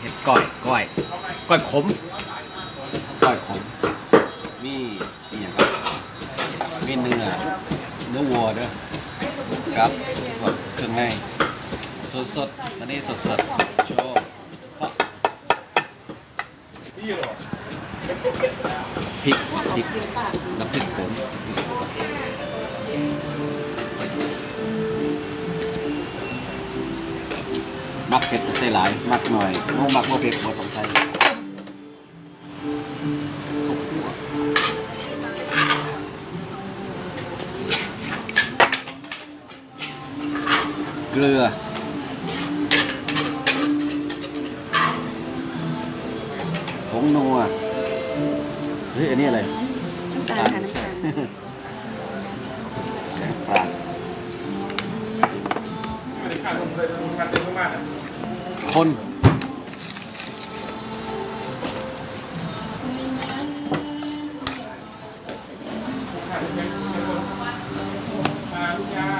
เห็ดก้อยก้อยก้อยขมก้อยขมมีอหย่างครับมีเนื้อเนื้อวัวเด้อครับพวกเครื่องในสดสดๆอันนี้สดสดโชว์เพราะพริกพริกน้ำพริกผง มักเผ็ดก็ใส่หลายมักหน่อยโอ้มักบ่เผ็ดบ่ต้องใส่ข้าวคั่วเกลือผงนัวเฮ้ยอันนี้อะไรน้ำตาลค่ะน้ำตาล คนเอาลูกยา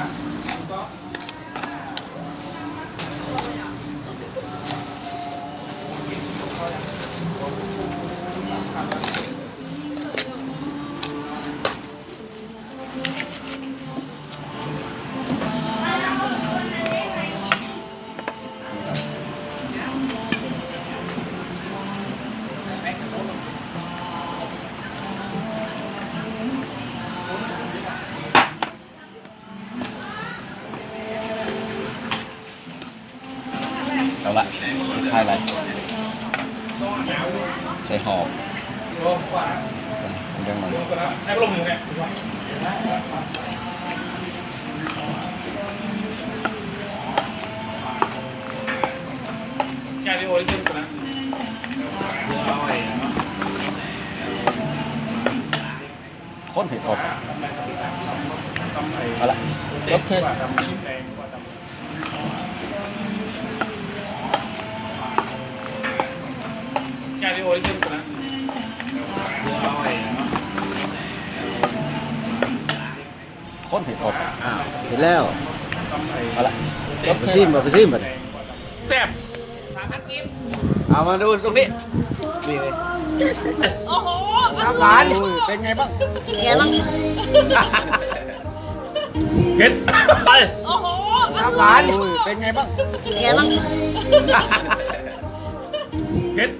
ยอะไรใส่หอมเรื่องมันให้ลงหนึ่งเนี่ยแกดิโอลิซึมนะข้นเห็ดอบเอาละโอเคชิม แกดิโอลิซึมนะข้นเห็ดอบอ้าวเสร็จแล้วเอาละไปซิมบ่ไปซิมบ่แซ่บเอามาดูตรงนี้นี่เลยโอ้โหน้ำหวานเป็นไงบ้างแกมั้งเผ็ดไปโอ้โหน้ำหวานเป็นไงบ้างแกมั้งเผ็ด